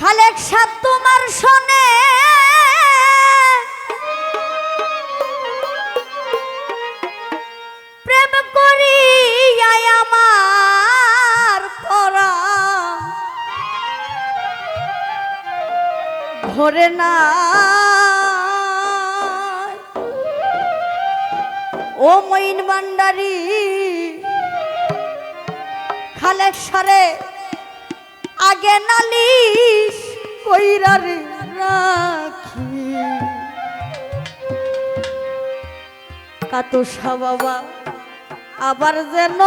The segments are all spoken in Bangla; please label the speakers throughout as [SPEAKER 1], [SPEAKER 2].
[SPEAKER 1] খালেক তোমার শোনে। প্রেম করি আমার পরা। ভরে না ও মইন ভান্ডারি খালেক সারে আগে নালিশ কইরারে রাখি। কাতুসা বাবা আবার যেন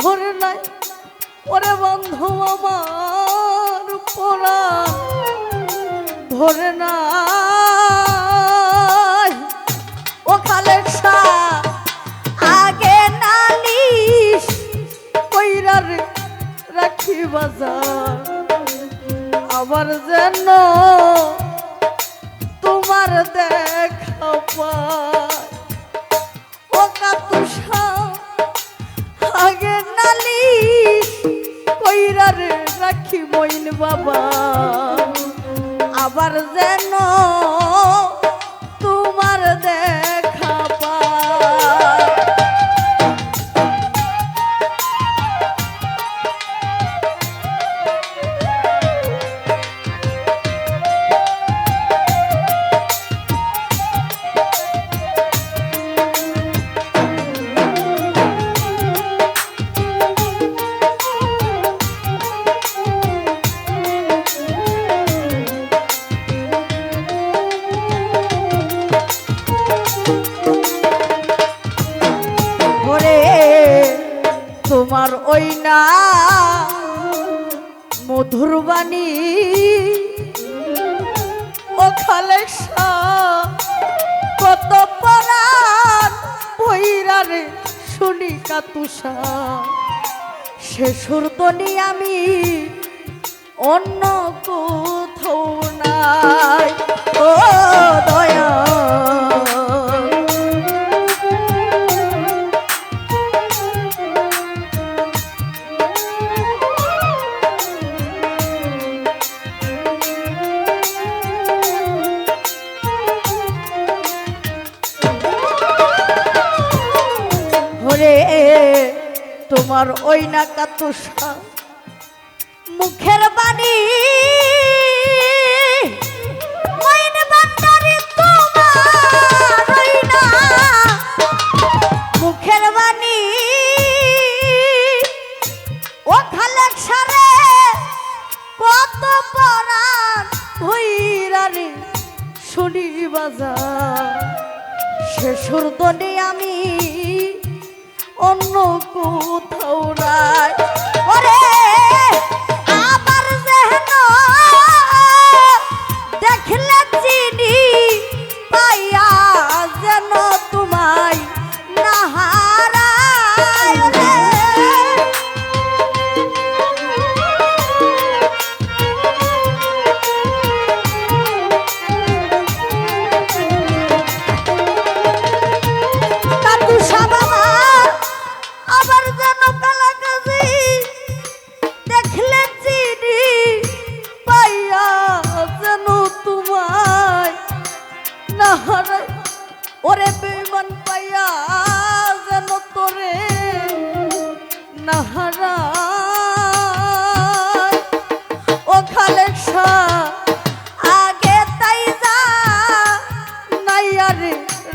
[SPEAKER 1] ভরে নাই। ওরে বন্ধু আমার পোড়া। ভরে নাই। ও খালেক আগে নালিশ কইরার রাখি বাজার। আবার যেন তোমার দেখা পায় নালিশ কইরার রাখি মইন বাবা। আবার যেন তোমার দেখা ভৈরারে শুনি কাতুষা সে সুরতনি আমি অন্য কোথাও নাই। ও দয়া তোমার ওই না কাতুষা মুখের বাণী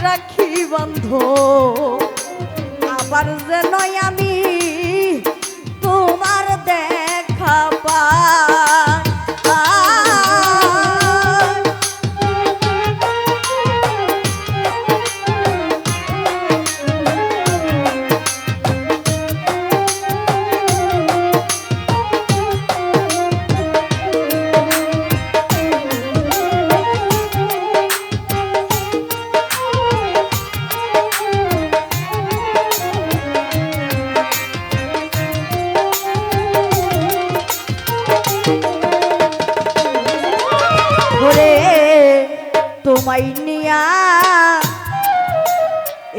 [SPEAKER 1] রাখি বন্ধ। আবার যে আমি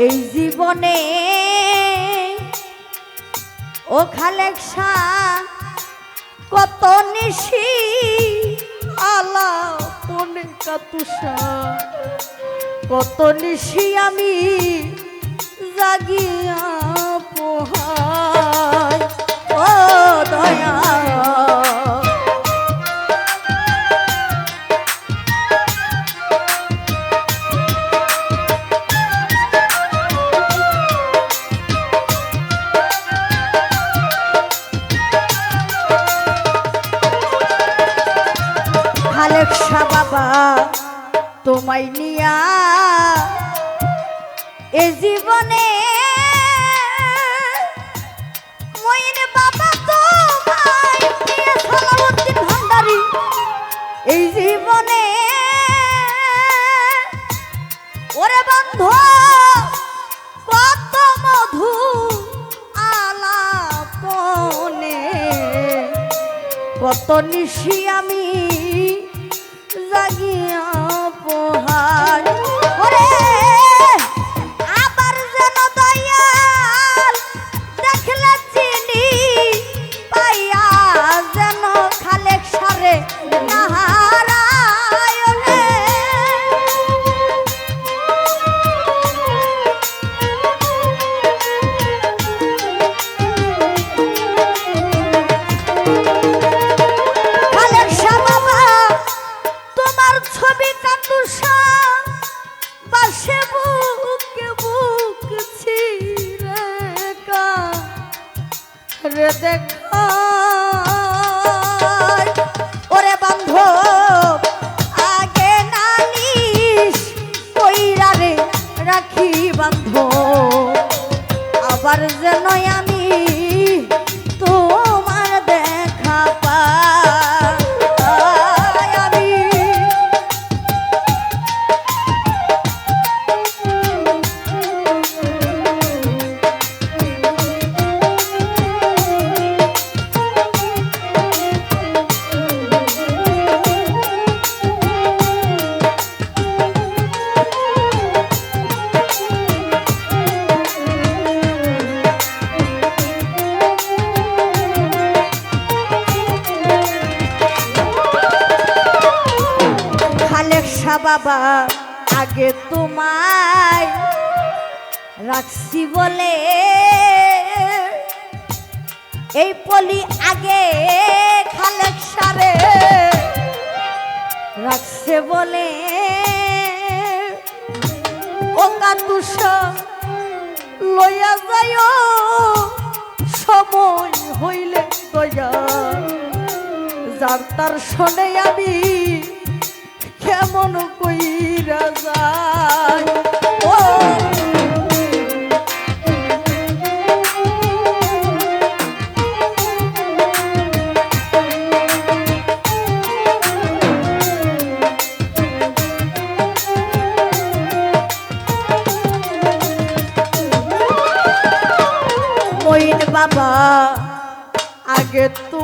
[SPEAKER 1] এই জীবনে ও খালেকসা কত নিশি আলা পনে কাতুসা। কত নিশি আমি জাগিয়া পোহাই। ও দয়া তোমায় নিয়া এ জীবনে বাবা ভান্ডারী। এই জীবনে ওরে বন্ধু, কত মধু আলাপনে, কত নিশি আমি জাগিয়া আবার বাবা, আগে তোমায় রাখছি বলে। এই পলি আগে খালেক সারে রাখছে বলে। ও কাতুস, লইয়া যায় সময় হইলে দয়া যার তার শোনে আমি কেমন কইরা যায়? বাবা আগে তোমার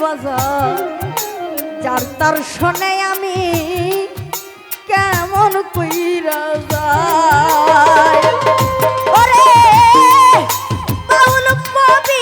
[SPEAKER 1] বাজার যার তার শোনে আমি কেমন কইরা যায় ওরে বাউল কবি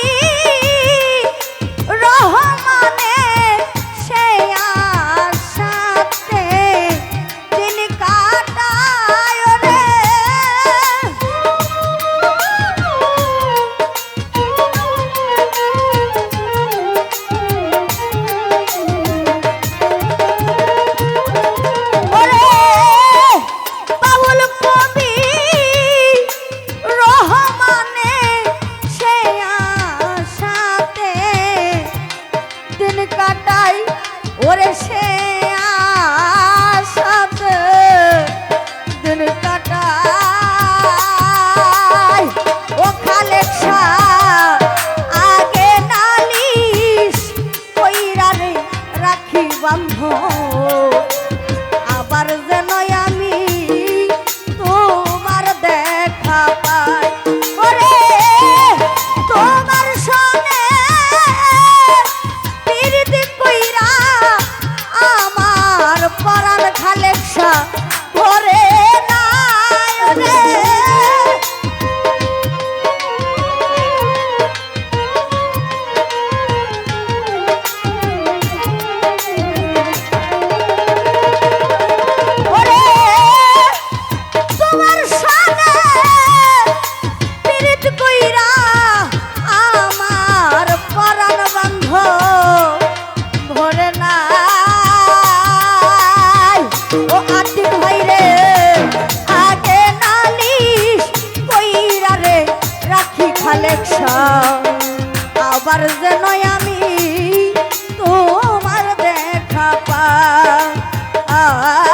[SPEAKER 1] Ah.